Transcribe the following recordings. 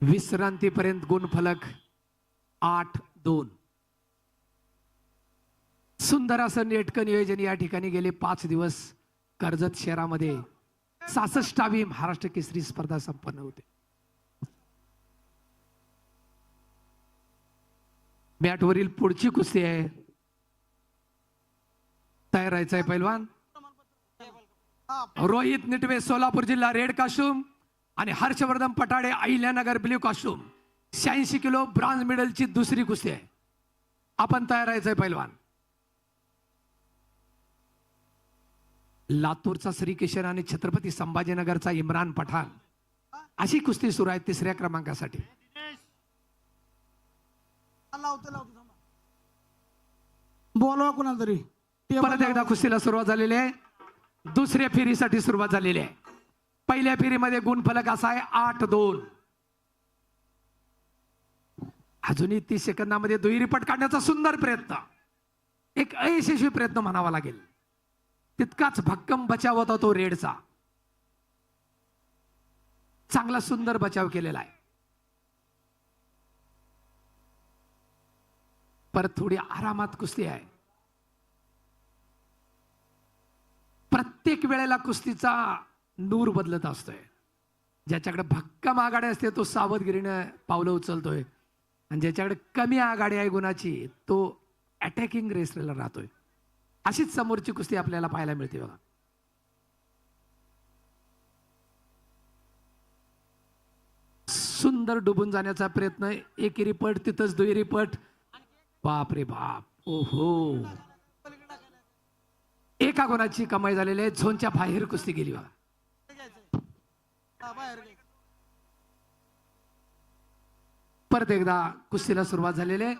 विश्रांतीपर्यंत गुणफलक आठ दोन. सुंदर असं नेटकं नियोजन या ठिकाणी गेले पाच दिवस कर्जत शहरामध्ये. सासष्टावी महाराष्ट्र केसरी स्पर्धा संपन्न होते. मॅटवरील पुढची कुस्ती आहे. तयार राहायचं आहे पैलवान. रोहित निटवे सोलापूर जिल्हा रेड काशूम आणि हर्षवर्धन पटाडे अहिल्यानगर ब्ल्यू काशूम शहाऐंशी किलो ब्रॉन्झ मेडलची दुसरी कुस्ती आहे. आपण तयार राहायचंय पैलवान. लातूरचा श्रीकिशन आणि छत्रपती संभाजीनगरचा इम्रान पठाण. अशी कुस्ती सुरू आहे तिसऱ्या क्रमांकासाठी. बोलवा कोणाला तरी? परत एकदा कुस्तीला सुरुवात झालेली आहे. दुसऱ्या फेरीसाठी सुरुवात झालेली आहे. पहिल्या फेरीमध्ये गुणफलक असा आहे आठ दोन. अजूनही तीस सेकंदामध्ये दुहेरी पट काढण्याचा सुंदर प्रयत्न. एक अयशस्वी प्रयत्न म्हणावा लागेल. तितकाच भक्कम बचाव होता तो रेडचा. चांगला सुंदर बचाव केलेला आहे. परत थोडी आरामात कुस्ती आहे. प्रत्येक वेळेला कुस्तीचा नूर बदलत असतोय. ज्याच्याकडे भक्कम आघाडी असते तो सावधगिरीनं पावलं उचलतोय. आणि ज्याच्याकडे कमी आघाडी आहे गुणाची तो अटॅकिंग रेसला राहतोय. अशीच समोरची कुस्ती आपल्याला पाहायला मिळते बघा. सुंदर डुबून जाण्याचा प्रयत्न एकेरी पट तिथंच दुहेरी पट. बाप रे बाप. ओहो. एका गुणाची कमाई झालेली आहे. झोनच्या बाहेर कुस्ती गेली बघा. परत एकदा कुस्तीला सुरुवात झालेली आहे.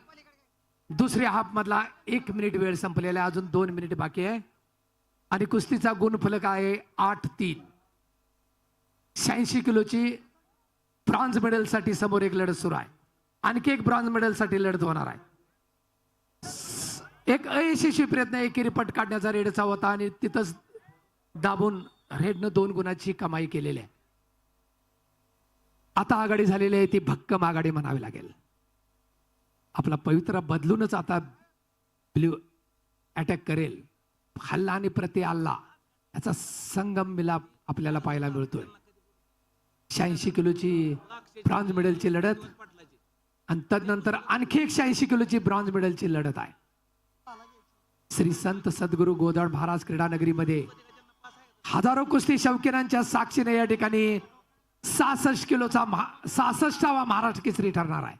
दुसऱ्या हाफ मधला एक मिनिट वेळ संपलेला आहे. अजून दोन मिनिट बाकी आहे. आणि कुस्तीचा गुणफलक आहे आठ तीन. शहाऐंशी किलोची ब्रॉन्झ मेडलसाठी समोर एक लढत सुरू आहे. आणखी एक ब्रॉन्झ मेडलसाठी लढत होणार आहे. एक अयशस्वी प्रयत्न एकेरी पट काढण्याचा रेडचा होता आणि तिथंच दाबून रेडनं दोन गुणाची कमाई केलेली आहे. आता आघाडी झालेली आहे ती भक्कम आघाडी म्हणावी लागेल. आपला पवित्रा बदलूनच आता ब्ल्यू अटॅक करेल. हल्ला आणि प्रति हल्ला याचा संगम मिलाप आपल्याला पाहायला मिळतोय. शहाऐंशी किलोची ब्रॉन्झ मेडलची लढत आणि तदनंतर आणखी एक शहाऐंशी किलोची ब्रॉन्झ मेडलची लढत आहे. श्री संत सद्गुरू गोदड महाराज क्रीडा नगरीमध्ये हजारो कुस्ती शौकीनांच्या साक्षीने या ठिकाणी सहासष्ट किलोचा सहासष्टावा महाराष्ट्र केसरी ठरणार आहे.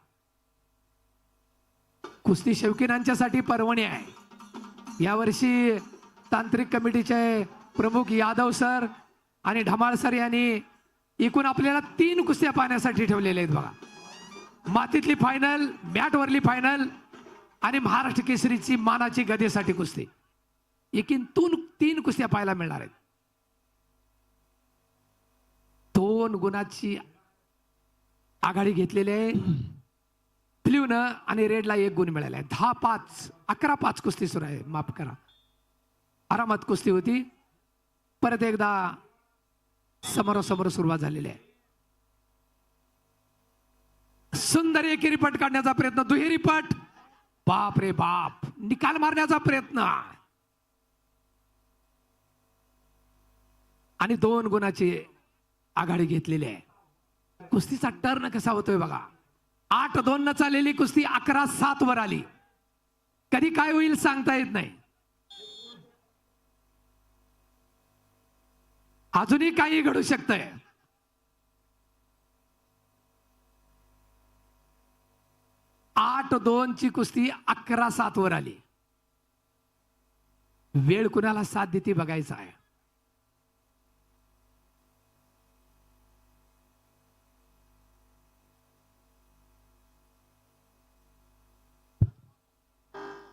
कुस्ती शौकीनांच्यासाठी पर्वणी आहे. यावर्षी तांत्रिक कमिटीचे प्रमुख यादव सर आणि ढमाळ सर यांनी एकूण आपल्याला तीन कुस्त्या पाहण्यासाठी ठेवलेल्या आहेत बघा. मातीतली फायनल मॅटवरली फायनल आणि महाराष्ट्र केसरीची मानाची गदेसाठी कुस्ती. एकीन तून तीन कुस्त्या पाहायला मिळणार आहेत. दोन गुणाची आघाडी घेतलेली आहे. ब्ल्यूनं आणि रेडला एक गुण मिळाला आहे. दहा पाच अकरा पाच कुस्ती सुरू आहे. माफ करा. आरामात कुस्ती होती. परत एकदा समोरासमोर सुरुवात झालेली आहे. सुंदर एकेरी पट काढण्याचा प्रयत्न. दुहेरी पट. बाप रे बाप निकाल मारण्याचा प्रयत्न. आणि दोन गुणाची आघाडी घेतलेली आहे. कुस्तीचा टर्न कसा होतोय बघा. आठ दोन न चाललेली कुस्ती अकरा सात वर आली. कधी काय होईल सांगता येत नाही. अजूनही काही घडू शकतंय. आठ दोन ची कुस्ती अकरा सात वर आली. वेळ कुणाला साथ देते बघायचा आहे.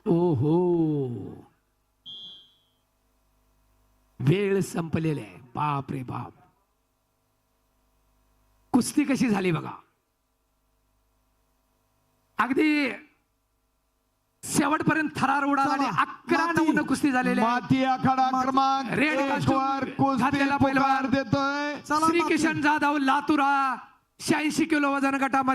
ओहो. वेळ संपलेली आहे. बाप रे बाप. कुस्ती कशी झाली बघा. अगदी शेवटपर्यंत थरार उडाला आणि चला, अकरा माती. नऊ कुस्ती झालेल्या आहेत. माती आखाडा माती. क्रमांक रेड एक costume वर कुस्ती घातलेला पुकार पैलवान. देतोय चला श्री माती. किशन जाधव लातुरा शहाऐंशी किलो वजन गटामध्ये